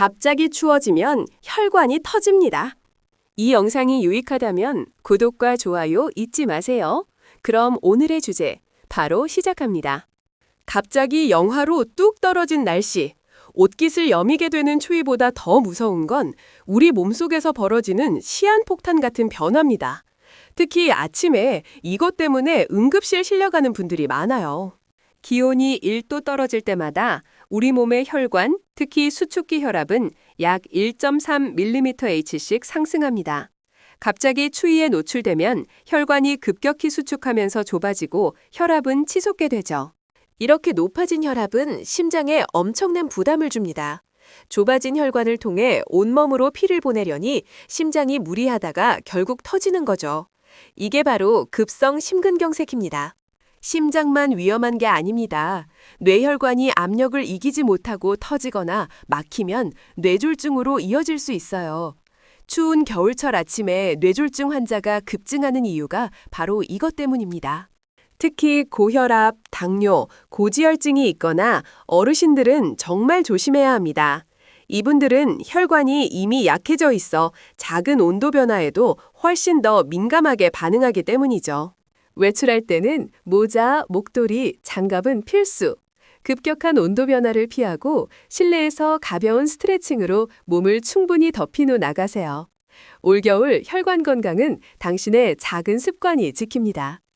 갑자기 추워지면 혈관이 터집니다. 이 영상이 유익하다면 구독과 좋아요 잊지 마세요. 그럼 오늘의 주제 바로 시작합니다. 갑자기 영하로 뚝 떨어진 날씨. 옷깃을 여미게 되는 추위보다 더 무서운 건 우리 몸속에서 벌어지는 시한폭탄 같은 변화입니다. 특히 아침에 이것 때문에 응급실 실려가는 분들이 많아요. 기온이 1도 떨어질 때마다 우리 몸의 혈관, 특히 수축기 혈압은 약 1.3mmH씩 상승합니다. 갑자기 추위에 노출되면 혈관이 급격히 수축하면서 좁아지고 혈압은 치솟게 되죠. 이렇게 높아진 혈압은 심장에 엄청난 부담을 줍니다. 좁아진 혈관을 통해 온몸으로 피를 보내려니 심장이 무리하다가 결국 터지는 거죠. 이게 바로 급성 심근경색입니다. 심장만 위험한 게 아닙니다. 뇌혈관이 압력을 이기지 못하고 터지거나 막히면 뇌졸중으로 이어질 수 있어요. 추운 겨울철 아침에 뇌졸중 환자가 급증하는 이유가 바로 이것 때문입니다. 특히 고혈압, 당뇨, 고지혈증이 있거나 어르신들은 정말 조심해야 합니다. 이분들은 혈관이 이미 약해져 있어 작은 온도 변화에도 훨씬 더 민감하게 반응하기 때문이죠. 외출할 때는 모자, 목도리, 장갑은 필수. 급격한 온도 변화를 피하고 실내에서 가벼운 스트레칭으로 몸을 충분히 덮인 후 나가세요. 올겨울 혈관 건강은 당신의 작은 습관이 지킵니다.